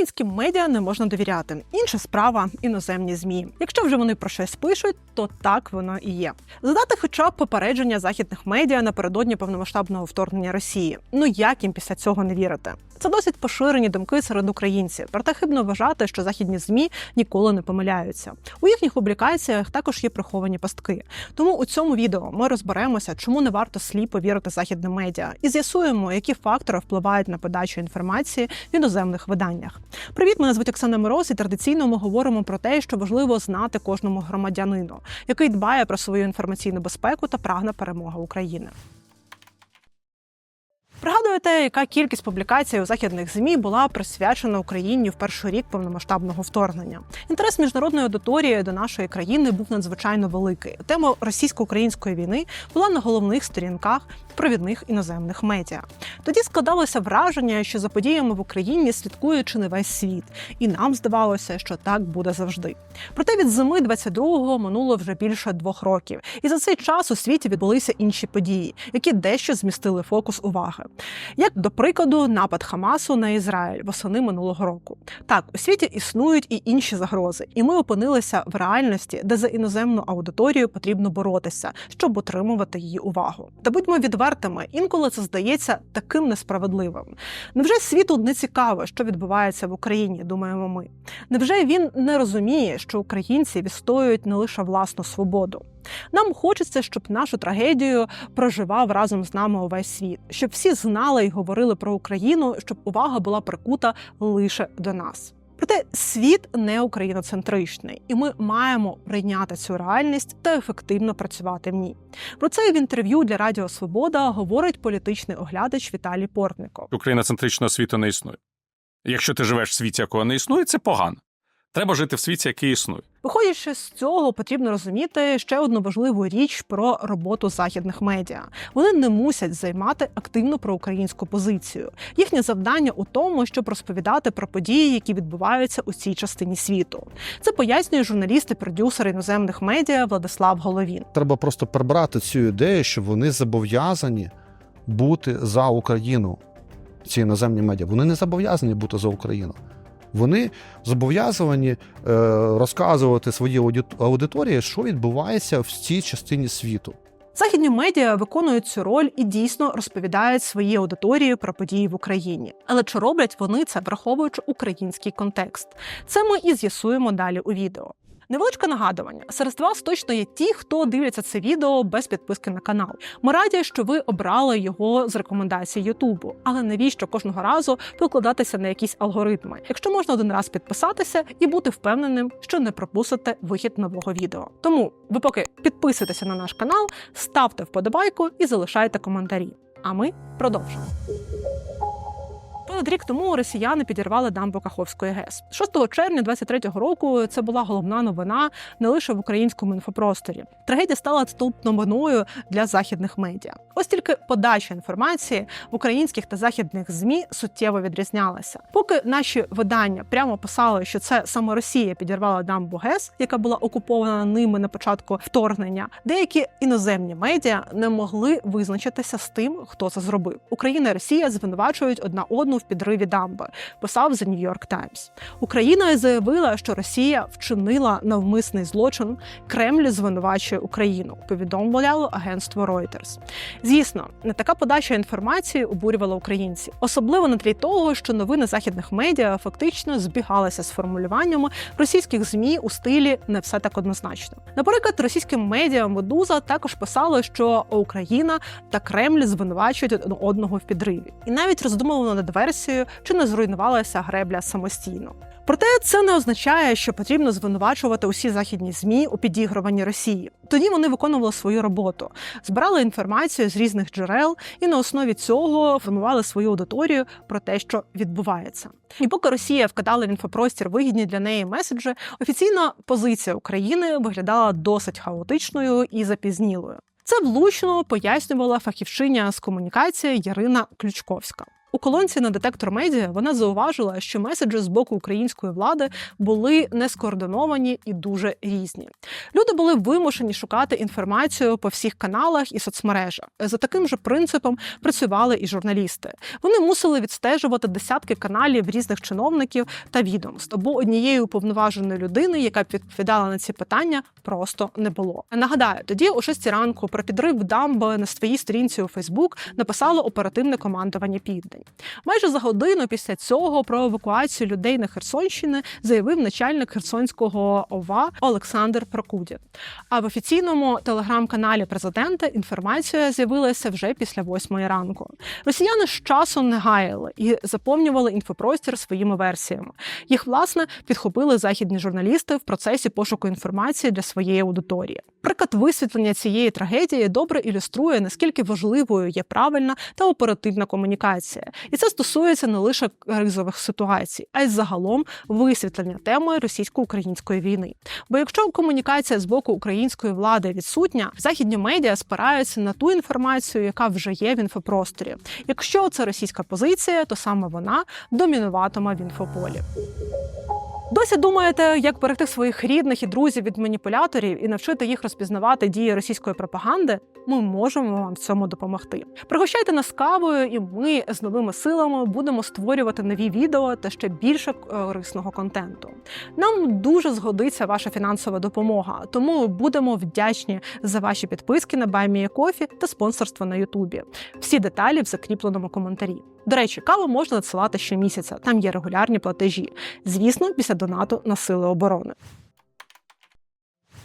Українським медіа не можна довіряти. Інша справа іноземні змі. Якщо вже вони про щось пишуть, то так воно і є. Задати хоча б попередження західних медіа напередодні повномасштабного вторгнення Росії. Ну як їм після цього не вірити? Це досить поширені думки серед українців. Проте хибно вважати, що західні змі ніколи не помиляються. У їхніх публікаціях також є приховані пастки. Тому у цьому відео ми розберемося, чому не варто сліпо вірити західним медіа, і з'ясуємо, які фактори впливають на подачу інформації в іноземних виданнях. Привіт, мене звуть Оксана Мороз, і традиційно ми говоримо про те, що важливо знати кожному громадянину, який дбає про свою інформаційну безпеку та прагне перемоги України. Пригадуєте, яка кількість публікацій у західних змі була присвячена Україні в перший рік повномасштабного вторгнення? Інтерес міжнародної аудиторії до нашої країни був надзвичайно великий. Тема російсько-української війни була на головних сторінках провідних іноземних медіа. Тоді складалося враження, що за подіями в Україні слідкує чи не весь світ, і нам здавалося, що так буде завжди. Проте від зими 22-го минуло вже більше двох років, і за цей час у світі відбулися інші події, які дещо змістили фокус уваги. Як до прикладу, напад Хамасу на Ізраїль восени минулого року. Так, у світі існують і інші загрози, і ми опинилися в реальності, де за іноземну аудиторію потрібно боротися, щоб отримувати її увагу. Та будьмо відвертими, інколи це здається таким несправедливим. Невже світу не цікаво, що відбувається в Україні? Думаємо ми. Невже він не розуміє, що українці відстоюють не лише власну свободу? Нам хочеться, щоб нашу трагедію проживав разом з нами увесь світ, щоб всі знали і говорили про Україну, щоб увага була прикута лише до нас. Проте світ не україноцентричний, і ми маємо прийняти цю реальність та ефективно працювати в ній. Про це в інтерв'ю для Радіо Свобода говорить політичний оглядач Віталій Портников. Україноцентричного світу не існує. Якщо ти живеш в світі, якого не існує, це погано. Треба жити в світі, який існує. Виходячи з цього, потрібно розуміти ще одну важливу річ про роботу західних медіа. Вони не мусять займати активну проукраїнську позицію. Їхнє завдання у тому, щоб розповідати про події, які відбуваються у цій частині світу. Це пояснює журналіст і продюсер іноземних медіа Владислав Головін. Треба просто прибрати цю ідею, що вони зобов'язані бути за Україну. Ці іноземні медіа. Вони не зобов'язані бути за Україну. Вони зобов'язані е, розказувати своїй аудиторії, що відбувається в цій частині світу. Західні медіа виконують цю роль і дійсно розповідають своїй аудиторії про події в Україні. Але чи роблять вони це, враховуючи український контекст? Це ми і з'ясуємо далі у відео. Невеличке нагадування: серед вас точно є ті, хто дивляться це відео без підписки на канал. Ми раді, що ви обрали його з рекомендацій Ютубу. Але навіщо кожного разу покладатися на якісь алгоритми, якщо можна один раз підписатися і бути впевненим, що не пропустите вихід нового відео. Тому ви поки підписуйтеся на наш канал, ставте вподобайку і залишайте коментарі. А ми продовжимо. Понад рік тому росіяни підірвали дамбу Каховської ГЕС. 6 червня 23-го року це була головна новина не лише в українському інфопросторі. Трагедія стала новиною для західних медіа. Ось тільки подача інформації в українських та західних змі суттєво відрізнялася. Поки наші видання прямо писали, що це саме Росія підірвала дамбу ГЕС, яка була окупована ними на початку вторгнення. Деякі іноземні медіа не могли визначитися з тим, хто це зробив. Україна і Росія звинувачують одна одну в підриві дамби. Писав The New York Times. Україна заявила, що Росія вчинила навмисний злочин. Кремль звинувачує Україну. Повідомляло агентство Reuters. Звісно, не така подача інформації обурювала українців, особливо на тлі того, що новини західних медіа фактично збігалися з формулюваннями російських змі у стилі не все так однозначно. Наприклад, російським медіа Медуза також писало, що Україна та Кремль звинувачують одного в підриві, і навіть роздумувало над версією, чи не зруйнувалася гребля самостійно. Проте це не означає, що потрібно звинувачувати усі західні змі у підігруванні Росії. Тоді вони виконували свою роботу, збирали інформацію з різних джерел і на основі цього формували свою аудиторію про те, що відбувається. І поки Росія вкидала в інфопростір вигідні для неї меседжі, офіційна позиція України виглядала досить хаотичною і запізнілою. Це влучно пояснювала фахівчиня з комунікації Ярина Ключковська. У колонці на детектор медіа вона зауважила, що меседжі з боку української влади були не скоординовані і дуже різні. Люди були вимушені шукати інформацію по всіх каналах і соцмережах. За таким же принципом працювали і журналісти. Вони мусили відстежувати десятки каналів різних чиновників та відомств, бо однієї уповноваженої людини, яка б відповідала на ці питання, просто не було. Нагадаю, тоді о 6 ранку про підрив дамби на своїй сторінці у Фейсбук написало оперативне командування Південь. Майже за годину після цього про евакуацію людей на Херсонщини заявив начальник Херсонського ОВА Олександр Прокудін. А в офіційному телеграм-каналі президента інформація з'явилася вже після восьмої ранку. Росіяни з часу не гаяли і заповнювали інфопростір своїми версіями. Їх власне підхопили західні журналісти в процесі пошуку інформації для своєї аудиторії. Приклад висвітлення цієї трагедії добре ілюструє наскільки важливою є правильна та оперативна комунікація, і це стосується не лише кризових ситуацій, а й загалом висвітлення теми російсько-української війни. Бо якщо комунікація з боку української влади відсутня, західні медіа спираються на ту інформацію, яка вже є в інфопросторі. Якщо це російська позиція, то саме вона домінуватиме в інфополі. Досі думаєте, як берегти своїх рідних і друзів від маніпуляторів і навчити їх розпізнавати дії російської пропаганди? Ми можемо вам в цьому допомогти. Пригощайте нас кавою, і ми з новими силами будемо створювати нові відео та ще більше корисного контенту. Нам дуже згодиться ваша фінансова допомога, тому будемо вдячні за ваші підписки на BuyMeACoffee та спонсорство на Ютубі. Всі деталі в закріпленому коментарі. До речі, каву можна надсилати щомісяця. Там є регулярні платежі. Звісно, після донату на сили оборони.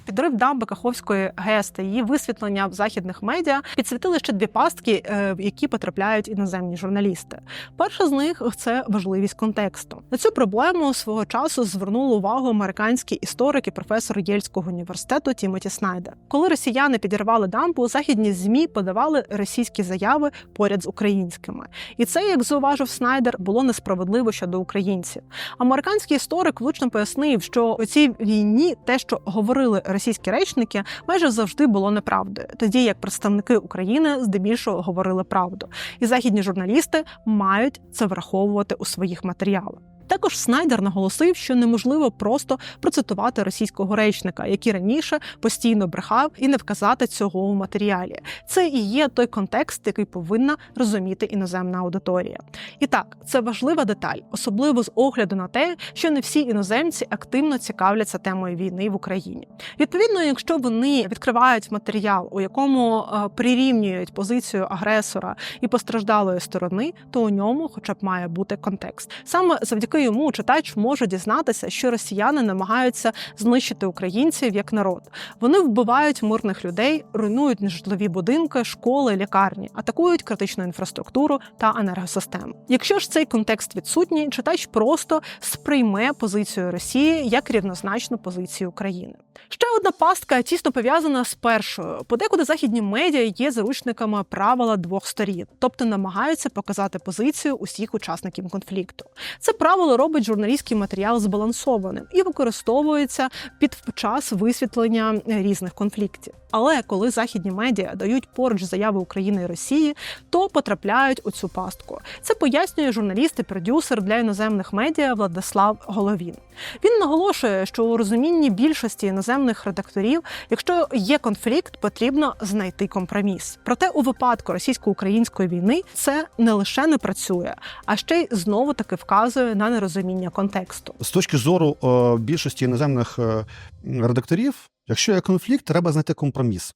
Підрив дамби Каховської ГЕС та її висвітлення в західних медіа підсвітили ще дві пастки, е, в які потрапляють іноземні журналісти. Перша з них це важливість контексту. На цю проблему свого часу звернув увагу американський історик і професор Єльського університету Тімоті Снайдер. Коли росіяни підірвали дамбу, західні змі подавали російські заяви поряд з українськими, і це, як зауважив Снайдер, було несправедливо щодо українців. Американський історик влучно пояснив, що у цій війні те, що говорили російські речники, майже завжди було неправдою, тоді як представники України здебільшого говорили правду, і західні журналісти мають це враховувати у своїх матеріалах. Також Снайдер наголосив, що неможливо просто процитувати російського речника, який раніше постійно брехав, і не вказати цього у матеріалі. Це і є той контекст, який повинна розуміти іноземна аудиторія. І так, це важлива деталь, особливо з огляду на те, що не всі іноземці активно цікавляться темою війни в Україні. Відповідно, якщо вони відкривають матеріал, у якому е, прирівнюють позицію агресора і постраждалої сторони, то у ньому, хоча б має бути контекст. Саме завдяки йому читач може дізнатися, що росіяни намагаються знищити українців як народ. Вони вбивають мирних людей, руйнують нежитлові будинки, школи, лікарні, атакують критичну інфраструктуру та енергосистему. Якщо ж цей контекст відсутній, читач просто сприйме позицію Росії як рівнозначну позицію України. Ще одна пастка тісно пов'язана з першою. Подекуди західні медіа є заручниками правила двох сторін, тобто намагаються показати позицію усіх учасників конфлікту. Це правило робить журналістський матеріал збалансованим і використовується під час висвітлення різних конфліктів. Але коли західні медіа дають поруч заяви України і Росії, то потрапляють у цю пастку. Це пояснює журналіст і продюсер для іноземних медіа Владислав Головін. Він наголошує, що у розумінні більшості іноземних редакторів, якщо є конфлікт, потрібно знайти компроміс. Проте у випадку російсько-української війни це не лише не працює, а ще й знову таки вказує на нерозуміння контексту. З точки зору е, більшості іноземних е, редакторів, якщо є конфлікт, треба знайти компроміс.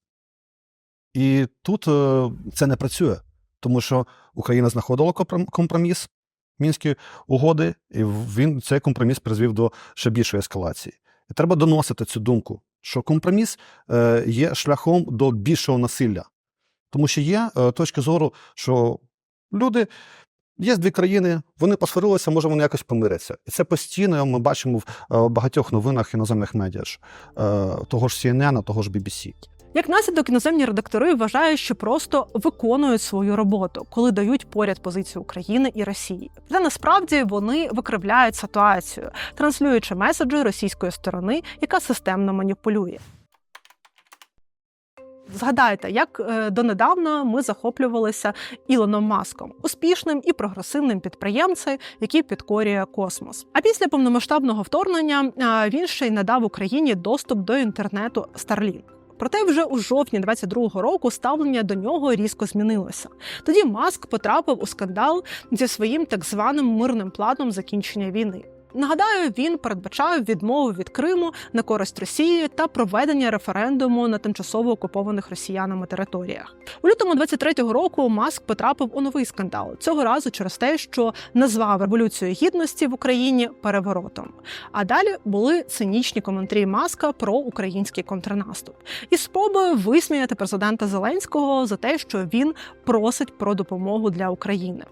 І тут е, це не працює, тому що Україна знаходила компроміс мінські угоди, і він цей компроміс призвів до ще більшої ескалації. І треба доносити цю думку, що компроміс е, є шляхом до більшого насилля. Тому що є е, точки зору, що люди. Є дві країни, вони посварилися, може вони якось помиряться. І це постійно ми бачимо в е, багатьох новинах іноземних медіа, е, того ж CNN, того ж BBC. Як наслідок, іноземні редактори вважають, що просто виконують свою роботу, коли дають поряд позицію України і Росії. Та насправді вони викривляють ситуацію, транслюючи меседжі російської сторони, яка системно маніпулює. Згадайте, як е, донедавна ми захоплювалися Ілоном Маском, успішним і прогресивним підприємцем, який підкорює космос. А після повномасштабного вторгнення е, він ще й надав Україні доступ до інтернету Starlink. Проте вже у жовтні 22-го року ставлення до нього різко змінилося. Тоді Маск потрапив у скандал зі своїм так званим мирним планом закінчення війни. Нагадаю, він передбачав відмову від Криму на користь Росії та проведення референдуму на тимчасово окупованих росіянами територіях. У лютому 23-го року Маск потрапив у новий скандал цього разу через те, що назвав революцію гідності в Україні переворотом. А далі були цинічні коментарі Маска про український контрнаступ і спроби висміяти президента Зеленського за те, що він просить про допомогу для України.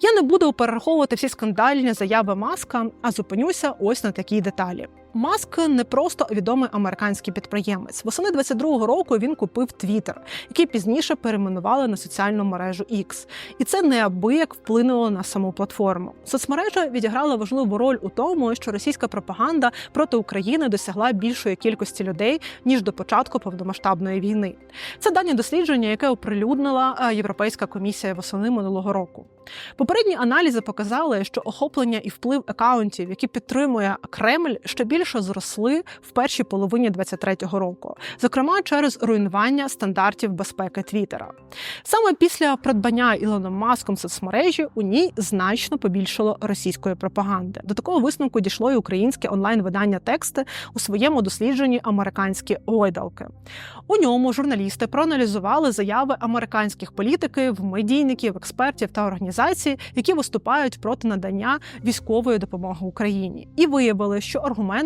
Я не буду перераховувати всі скандальні заяви Маска, а зупинюся ось на такій деталі. Маск не просто відомий американський підприємець. Восени 22-го року він купив Twitter, який пізніше перейменували на соціальну мережу X. І це неабияк вплинуло на саму платформу. Соцмережа відіграла важливу роль у тому, що російська пропаганда проти України досягла більшої кількості людей ніж до початку повномасштабної війни. Це дані дослідження, яке оприлюднила е, Європейська комісія восени минулого року. Попередні аналізи показали, що охоплення і вплив акаунтів, які підтримує Кремль, ще більше зросли в першій половині 23-го року, зокрема через руйнування стандартів безпеки Твіттера. Саме після придбання Ілоном Маском соцмережі у ній значно побільшало російської пропаганди. До такого висновку дійшло і українське онлайн-видання тексти у своєму дослідженні американські гойдалки. У ньому журналісти проаналізували заяви американських політиків, медійників, експертів та організацій, які виступають проти надання військової допомоги Україні, і виявили, що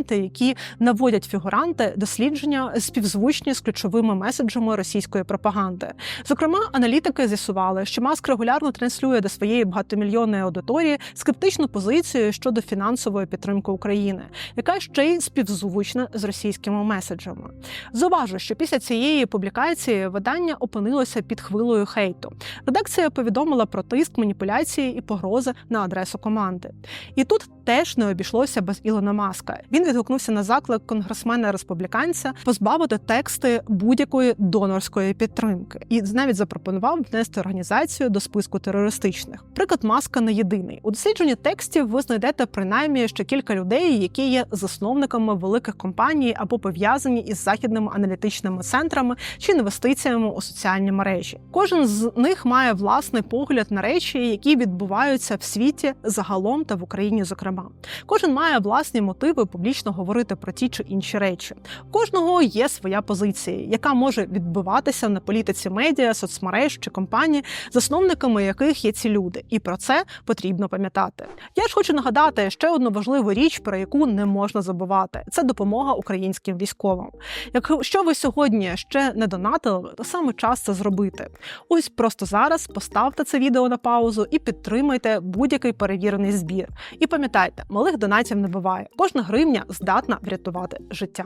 аргументи, які наводять фігуранти, дослідження співзвучні з ключовими меседжами російської пропаганди. Зокрема, аналітики з'ясували, що Маск регулярно транслює до своєї багатомільйонної аудиторії скептичну позицію щодо фінансової підтримки України, яка ще й співзвучна з російськими меседжами. Зауважу, що після цієї публікації видання опинилося під хвилою хейту. Редакція повідомила про тиск, маніпуляції і погрози на адресу команди. І тут теж не обійшлося без Ілона Маска. Він відгукнувся на заклик конгресмена республіканця позбавити тексти будь-якої донорської підтримки, і навіть запропонував внести організацію до списку терористичних. Приклад маска не єдиний. У дослідженні текстів ви знайдете принаймні ще кілька людей, які є засновниками великих компаній або пов'язані із західними аналітичними центрами чи інвестиціями у соціальні мережі. Кожен з них має власний погляд на речі, які відбуваються в світі загалом та в Україні, зокрема. Кожен має власні мотиви публічно говорити про ті чи інші речі. Кожного є своя позиція, яка може відбиватися на політиці медіа, соцмереж чи компаній, засновниками яких є ці люди, і про це потрібно пам'ятати. Я ж хочу нагадати ще одну важливу річ, про яку не можна забувати: це допомога українським військовим. Якщо ви сьогодні ще не донатили, то саме час це зробити. Ось просто зараз поставте це відео на паузу і підтримайте будь-який перевірений збір. І пам'ятайте, малих донатів не буває. Кожна гривня здатна врятувати життя.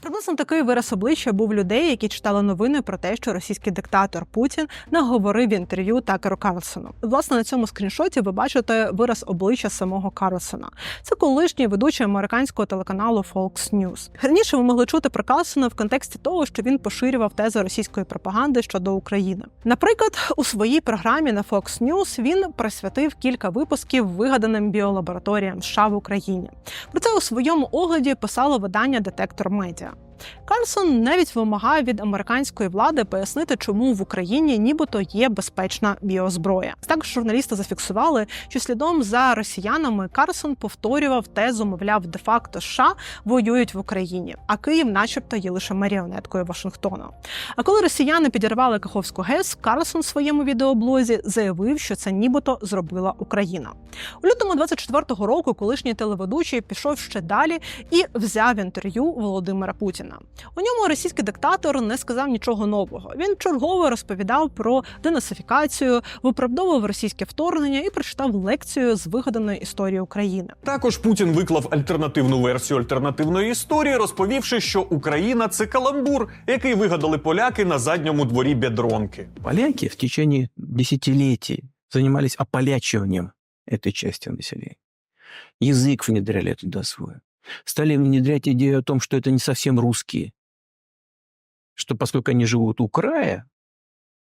Приблизно такий вираз обличчя був людей, які читали новини про те, що російський диктатор Путін наговорив інтерв'ю Такеру Карлсону. Власне, на цьому скріншоті ви бачите вираз обличчя самого Карлсона. Це колишній ведучий американського телеканалу Fox News. Раніше ви могли чути про Карлсона в контексті того, що він поширював тези російської пропаганди щодо України. Наприклад, у своїй програмі на Fox News він присвятив кілька випусків вигаданим біолабораторіям США в Україні. Про це у своєму огляді писало видання Детектор Медіа. Карлсон навіть вимагає від американської влади пояснити, чому в Україні нібито є безпечна біозброя. Також журналісти зафіксували, що слідом за росіянами Карлсон повторював тезу, мовляв, де-факто США воюють в Україні, а Київ, начебто, є лише маріонеткою Вашингтона. А коли росіяни підірвали Каховську ГЕС, Карлсон в своєму відеоблозі заявив, що це нібито зробила Україна. У лютому 24-го року колишній телеведучий пішов ще далі і взяв інтерв'ю Володимира Путіна. У ньому російський диктатор не сказав нічого нового. Він чергово розповідав про денацифікацію, виправдовував російське вторгнення і прочитав лекцію з вигаданої історії України. Також Путін виклав альтернативну версію альтернативної історії, розповівши, що Україна це каламбур, який вигадали поляки на задньому дворі бедронки. Поляки в течение десятилетий занимались ополячиванием этой части населения. Язык внедряли туда свой. Стали внедрять идею о том, что это не совсем русские, что поскольку они живут у края,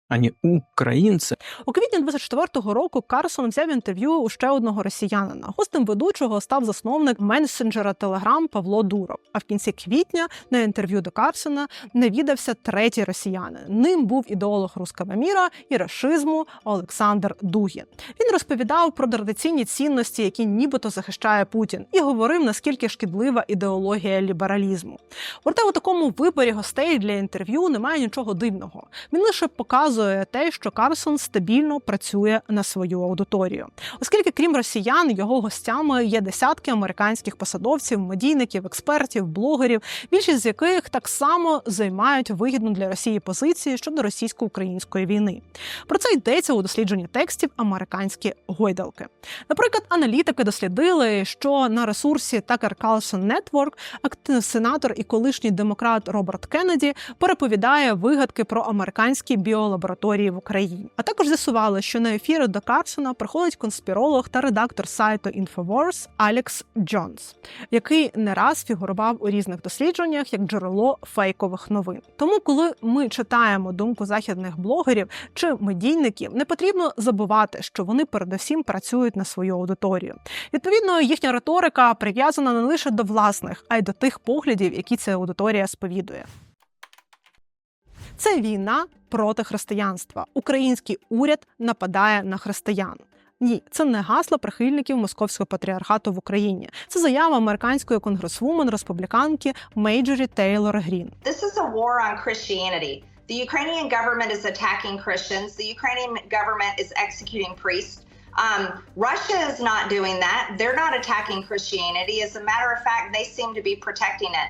они украинцы, У квітні 24-го року Карсон взяв інтерв'ю у ще одного росіянина. Гостем ведучого став засновник месенджера Телеграм Павло Дуров. А в кінці квітня на інтерв'ю до Карсона навідався третій росіянин. Ним був ідеолог руского міра і рашизму Олександр Дугін. Він розповідав про традиційні цінності, які нібито захищає Путін, і говорив наскільки шкідлива ідеологія лібералізму. Проте у такому виборі гостей для інтерв'ю немає нічого дивного. Він лише показує те, що Карсон стабільно працює на свою аудиторію, оскільки, крім росіян, його гостями є десятки американських посадовців, медійників, експертів, блогерів, більшість з яких так само займають вигідну для Росії позиції щодо російсько-української війни. Про це йдеться у дослідженні текстів американські гойдалки. Наприклад, аналітики дослідили, що на ресурсі Tucker Carlson Network активний сенатор і колишній демократ Роберт Кеннеді переповідає вигадки про американські біолабораторії в Україні. А також з'ясували, що на ефіри до Карсона приходить конспіролог та редактор сайту Infowars Алекс Джонс, який не раз фігурував у різних дослідженнях як джерело фейкових новин. Тому, коли ми читаємо думку західних блогерів чи медійників, не потрібно забувати, що вони передусім працюють на свою аудиторію. Відповідно, їхня риторика прив'язана не лише до власних, а й до тих поглядів, які ця аудиторія сповідує. Це війна проти християнства. Український уряд нападає на християн. Ні, це не гасло прихильників московського патріархату в Україні. Це заява американської конгресвумен республіканки Мейджорі Тейлор Грін. This is a war on Christianity. The Ukrainian government is attacking Christians. The Ukrainian government is executing priests. Um, Russia is not doing that. They're not attacking Christianity. As a matter of fact, they seem to be protecting it.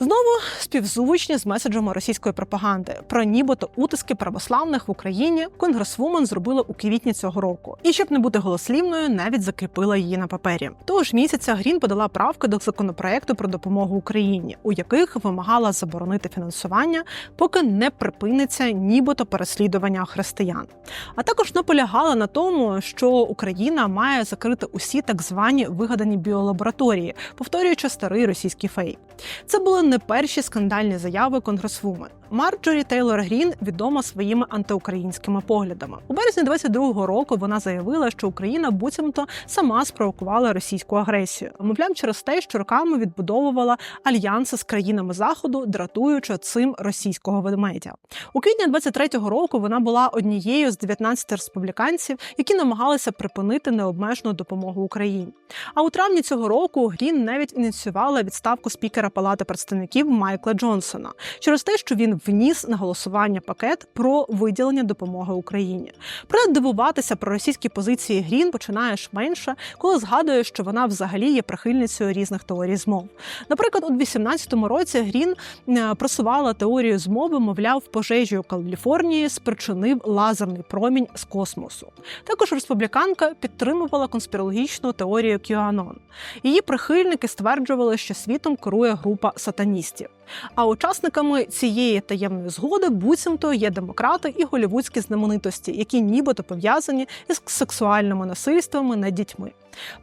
Знову співзвучні з меседжами російської пропаганди про нібито утиски православних в Україні конгресвумен зробила у квітні цього року. І щоб не бути голослівною, навіть закріпила її на папері. Того ж місяця Грін подала правки до законопроекту про допомогу Україні, у яких вимагала заборонити фінансування, поки не припиниться нібито переслідування християн. А також наполягала на тому, що Україна має закрити усі так звані вигадані біолабораторії, повторюючи старий російський фейк. Це були не перші скандальні заяви конгресвумен. Марджорі Тейлор Грін відома своїми антиукраїнськими поглядами. У березні 22-го року вона заявила, що Україна буцімто сама спровокувала російську агресію. Мовляв, через те, що роками відбудовувала альянси з країнами заходу, дратуючи цим російського ведмедя. У квітні 23-го року вона була однією з 19 республіканців, які намагалися припинити необмежену допомогу Україні. А у травні цього року Грін навіть ініціювала відставку спікера Палати представників Майкла Джонсона через те, що він вніс на голосування пакет про виділення допомоги Україні. Проте дивуватися про російські позиції Грін починаєш менше, коли згадує, що вона взагалі є прихильницею різних теорій змов. Наприклад, у 18-му році Грін е, просувала теорію змови, мовляв, пожежі у Каліфорнії спричинив лазерний промінь з космосу. Також республіканка підтримувала конспірологічну теорію QAnon. Її прихильники стверджували, що світом керує група сатаністів. А учасниками цієї таємної згоди буцімто є демократи і голівудські знаменитості, які нібито пов'язані із сексуальними насильствами над дітьми.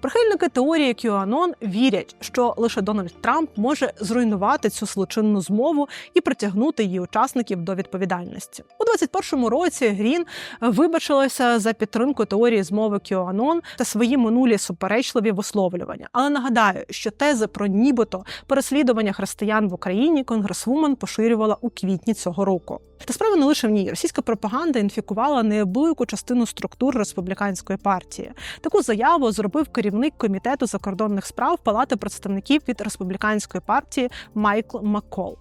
Прихильники теорії QAnon вірять, що лише Дональд Трамп може зруйнувати цю злочинну змову і притягнути її учасників до відповідальності. У 21-му році Грін вибачилася за підтримку теорії змови QAnon та свої минулі суперечливі висловлювання. Але нагадаю, що тези про нібито переслідування християн в Україні конгресвумен поширювала у квітні цього року. Та справа не лише в ній. Російська пропаганда інфікувала неабияку частину структур республіканської партії. Таку заяву зробив керівник комітету закордонних справ Палати представників від республіканської партії Майкл Маккол.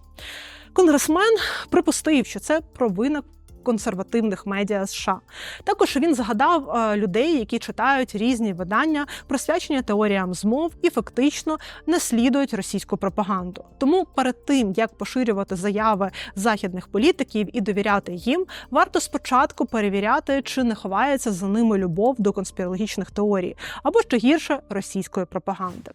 Конгресмен припустив, що це провина консервативних медіа США. Також він згадав е, людей, які читають різні видання, присвячені теоріям змов і фактично не слідують російську пропаганду. Тому перед тим як поширювати заяви західних політиків і довіряти їм, варто спочатку перевіряти, чи не ховається за ними любов до конспірологічних теорій, або що гірше російської пропаганди.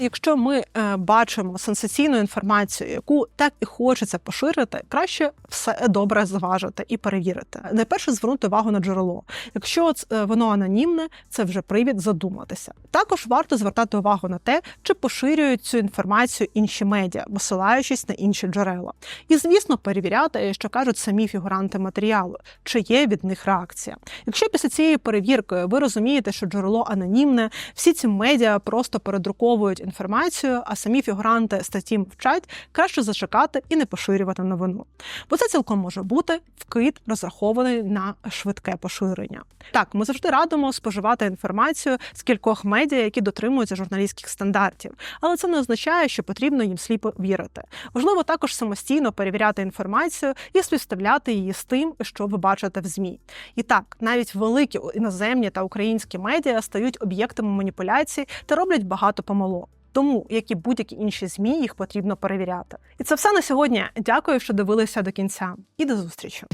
Якщо ми е, бачимо сенсаційну інформацію, яку так і хочеться поширити, краще все добре зважити і перевірити. Найперше звернути увагу на джерело. Якщо е, воно анонімне, це вже привід задуматися. Також варто звертати увагу на те, чи поширюють цю інформацію інші медіа, посилаючись на інші джерела. І звісно, перевіряти, що кажуть самі фігуранти матеріалу, чи є від них реакція. Якщо після цієї перевірки ви розумієте, що джерело анонімне, всі ці медіа просто передруковують інформацію, а самі фігуранти статті мовчать, краще зачекати і не поширювати новину. Бо це цілком може бути вкид, розрахований на швидке поширення. Так, ми завжди радимо споживати інформацію з кількох медіа, які дотримуються журналістських стандартів, але це не означає, що потрібно їм сліпо вірити. Важливо також самостійно перевіряти інформацію і співставляти її з тим, що ви бачите в змі. І так, навіть великі іноземні та українські медіа стають об'єктами маніпуляцій та роблять багато помилок. Тому, як і будь-які інші змі, їх потрібно перевіряти. І це все на сьогодні. Дякую, що дивилися до кінця, і до зустрічі.